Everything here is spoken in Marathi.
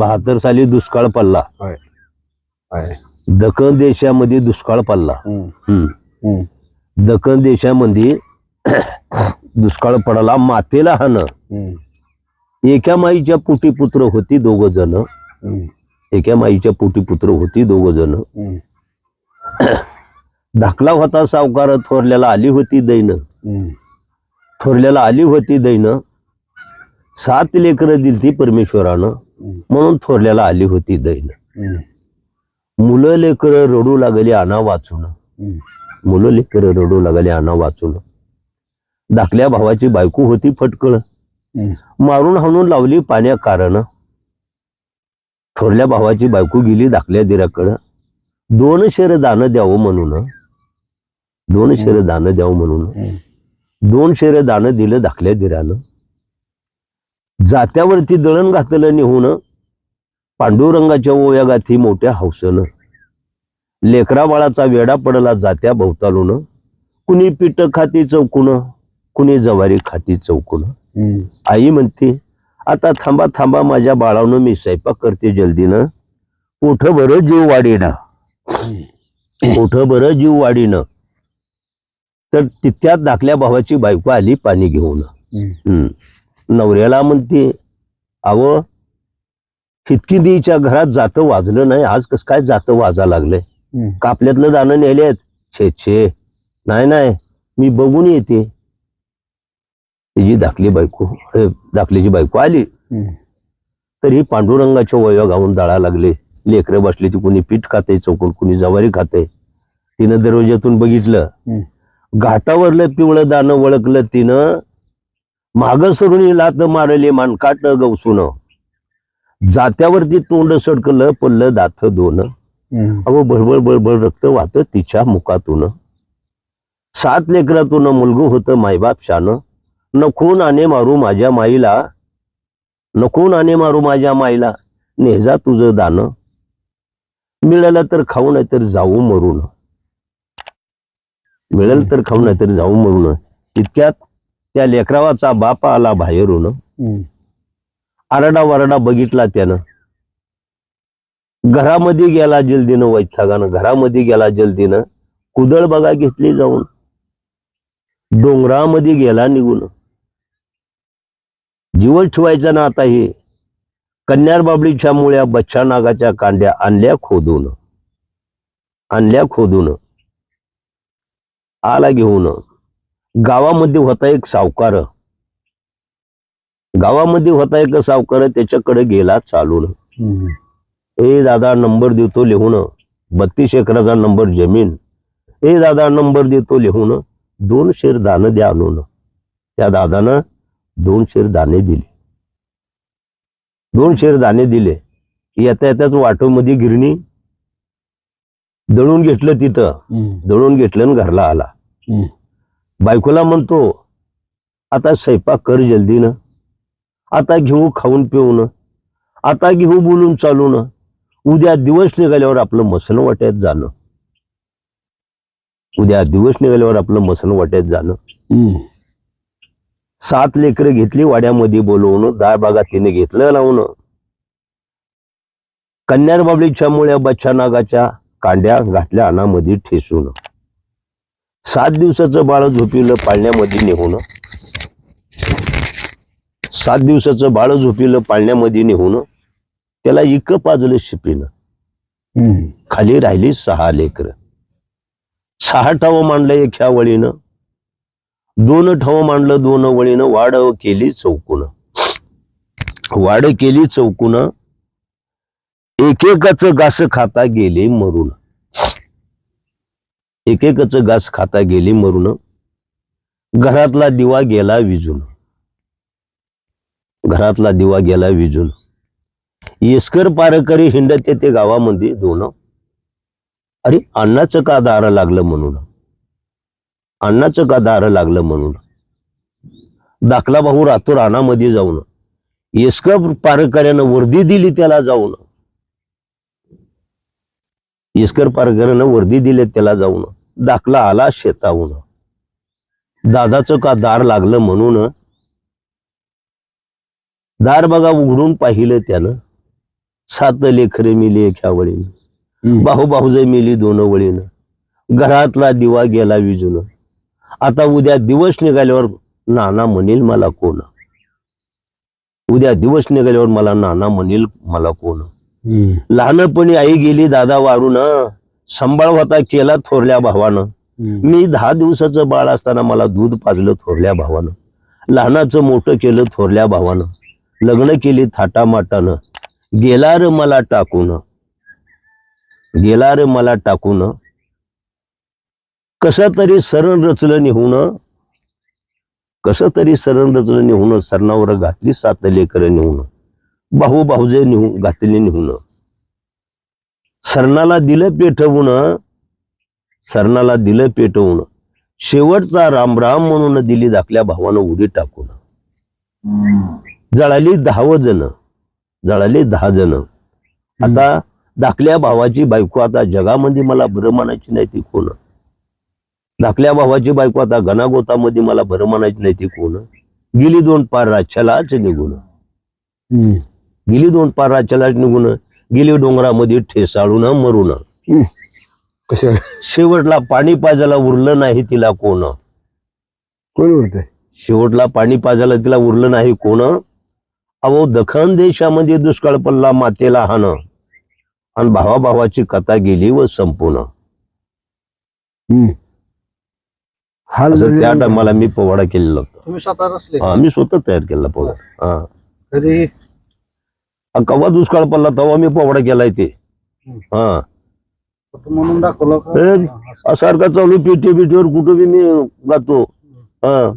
बहात्तर साली दुष्काळ पडला. दखन देशामध्ये दुष्काळ पडला. दखन देशामध्ये दुष्काळ पडला मातेला हान एका माईच्या पोटी पुत्र होती दोघ जण. एका माईच्या पोटी पुत्र होती दोघ जण. धाकला होता सावकार थोरल्याला आली होती दैन. थोरल्याला आली होती दैन. सात लेकरं दिलती परमेश्वरानं. म्हणून थोरल्याला आली होती दैन मुलं लेकरं रडू लागली आणा वाचून. मुलं लेकरं रडू लागली आणा वाचून. धाकल्या भावाची बायको होती फटकळ. मारून हाणून लावली पाण्या कारण. थोरल्या भावाची बायको गेली धाकल्या दिराकडं. दोन शेर दान द्यावं म्हणून. दोन शेर दान द्यावं म्हणून. दोन शेर दान दिलं धाकल्या दिरानं. जात्यावरती दळण घातलं निहून पांडुरंगाच्या ओव्या गाथी मोठ्या हौसनं. लेकरा बाळाचा वेडा पडला जात्या भोवतालून. कुणी पीठ खाती चौकून कुणी जवारी खाती चौकून. आई म्हणते आता थांबा थांबा माझ्या बाळानं मी स्वयंपाक करते जल्दीनं. पोठ बरं जीव वाढीनं. पोठ बरं जीव वाढीनं. तर तितक्यात धाकल्या भावाची बायको आली पाणी घेऊन. हम्म. नवऱ्याला म्हणते अव देईच्या घरात जातं वाजलं नाही आज कस काय जातं वाजा लागलंय? कापल्यातलं दाणं नेलेत छे छे. नाही नाही. मी बघून येते. तिची धाकली बायको धाकलीची बायको आली. तर ही पांडुरंगाच्या वया गाऊन दळा लागले. लेकरं बसली ती कुणी पीठ खाते चौकून कुणी जवारी खाते तिनं दरवाज्यातून बघितलं. घाटावरलं पिवळं दाणं वळखलं तिनं. माग सरून लात मारले मानकाट गवसून जात्यावरती तोंड सडकलं पडलं दात दोन. अहो बळबळ बळबळ रक्त वाहत तिच्या मुखातून. सात लेकरातून मुलगं होतं मायबाप शान. नको नाणे मारू माझ्या माईला. नको नाणे मारू माझ्या माईला. नेजा तुझं दान. मिळालं तर खाऊ नाही तर जाऊ मरून. मिळेल तर खाऊ नाही तर जाऊ मरून. इतक्यात त्या लेकरावाचा बापा आला बाहेरून. आरडा वरडा बघितला त्यानं. घरामध्ये गेला जल्दीनं वैथागानं घरामध्ये गेला जल्दीनं. कुदळ बघा घेतली जाऊन. डोंगरामध्ये गेला निघून. जीवन ठेवायचा ना आता हे. कन्यार बाबळीच्या मुळ्या बच्चा नागाच्या कांड्या आणल्या खोदून. आणल्या खोदून. आला घेऊन. गावामध्ये होता एक सावकार. गावामध्ये होता एक सावकार त्याच्याकडे गेला चालून. ए दादा नंबर देतो लिहून. बत्तीस एकराचा नंबर जमीन. ए दादा नंबर देतो लिहून. दोन शेर दानं द्या आणून. त्या दादानं दोन शेर दाणे दिले. दोन शेर दाणे दिले. येता येताच वाटोमध्ये गिरणी दळून घेतलं तिथं. दळून घेतलं आणि घरला आला. बायकोला म्हणतो आता स्वयंपाक कर जल्दीनं. आता घेऊ खाऊन पिऊन. आता घेऊ बोलून चालून. उद्या दिवस निघाल्यावर आपलं मसन वाट्यात जाणं. उद्या दिवस निघाल्यावर आपलं मसन वाट्यात जाणं. हम्म, सात लेकरं घेतली वाड्यामध्ये बोलवून दार बागा तिने घेतलं लावून. कन्यार बाबळीच्या मुळ्या बच्चा नागाच्या कांड्या घातल्या अनामध्ये ठेसून. सात दिवसाचं बाळ झोपिलं पाळण्यामध्ये नेहून. सात दिवसाचं बाळ झोपिलं पाळण्यामध्ये नेहून त्याला इक पाजलं शिपीनं. खाली राहिली सहा लेकर. सहा ठाव मांडलं एक ह्या वळीनं. दोन ठाव मांडलं दोन वळीनं. वाढ केली चौकून. वाढ केली चौकून. एकेकच घास खाता गेले मरून. एकेकच घास खाता गेली मरून. घरातला दिवा गेला विजून. घरातला दिवा गेला विजून. येसकर पारकरी हिंडत येते गावामध्ये दोन. अरे अण्णाचं का दार लागलं म्हणून? अण्णाचं का दार लागलं म्हणून? दाखला भाऊ राहतो रानामध्ये जाऊन. येसकर पारकऱ्यानं वर्दी दिली त्याला जाऊन. येसकर पारकऱ्यानं वर्दी दिली त्याला जाऊन. दाखला आला शेताहून. दादाचं का दार लागलं म्हणून? दार बघा उघडून पाहिलं त्यानं. सात लेकरे मिली एका वळीनं. हम्म. बाहू भाऊजे मिली दोन वळीनं. घरातला दिवा गेला विजून. आता उद्या दिवस निघाल्यावर नाना म्हणेल मला कोण? उद्या दिवस निघाल्यावर मला नाना म्हणेल मला कोण. लहानपणी आई गेली दादा वारून सांभाळ होता केला थोरल्या भावानं. मी दहा दिवसाचं बाळ असताना मला दूध पाजलं थोरल्या भावानं. लहानाचं मोठं केलं थोरल्या भावानं. लग्न केली थाटामाटानं. गेला रे मला टाकून. गेला रे मला टाकून. कसं तरी सरण रचलं निहून. कसं तरी सरण रचलं निहून. सरणावर घातली सात लेकर निहून. भाऊ भाऊजे निहून घातली निहून. सरणाला दिलं पेटवून सरणाला दिलं पेटवून शेवटचा राम राम म्हणून दिली धाकल्या भावानं उडी टाकून. जळाली दहाव जण. जळाली दहा जण. आता धाकल्या भावाची बायको आता जगामध्ये मला बरं म्हणायची नाही ती कोण? धाकल्या भावाची बायको आता गणागोतामध्ये मला बरं म्हणायची नाही ती कोण? गेली दोन पार राज्यालाच निघून. गेली दोन पार राज्यालाच निघून. गेली डोंगरामध्ये ठेसाळून मरून. कशा? शेवटला पाणी पाजायला उरलं नाही तिला कोण? कोण उरतंय? शेवटला पाणी पाजायला तिला उरलं नाही कोण? अहो दखन देशामध्ये दुष्काळ पडला मातेला हान. आणि भावा भावाची कथा गेली व संपूर्ण त्या. टायमाला मी पोवाडा केलेला होता. हा, मी स्वतः तयार केला पोवाडा. हा. केव्हा दुष्काळ पडला तेव्हा मी पोवाडा केलाय ते. हा. म्हणून दाखवलं सारखा चालू पेटी पेटीवर कुठं बी मी गातो हा.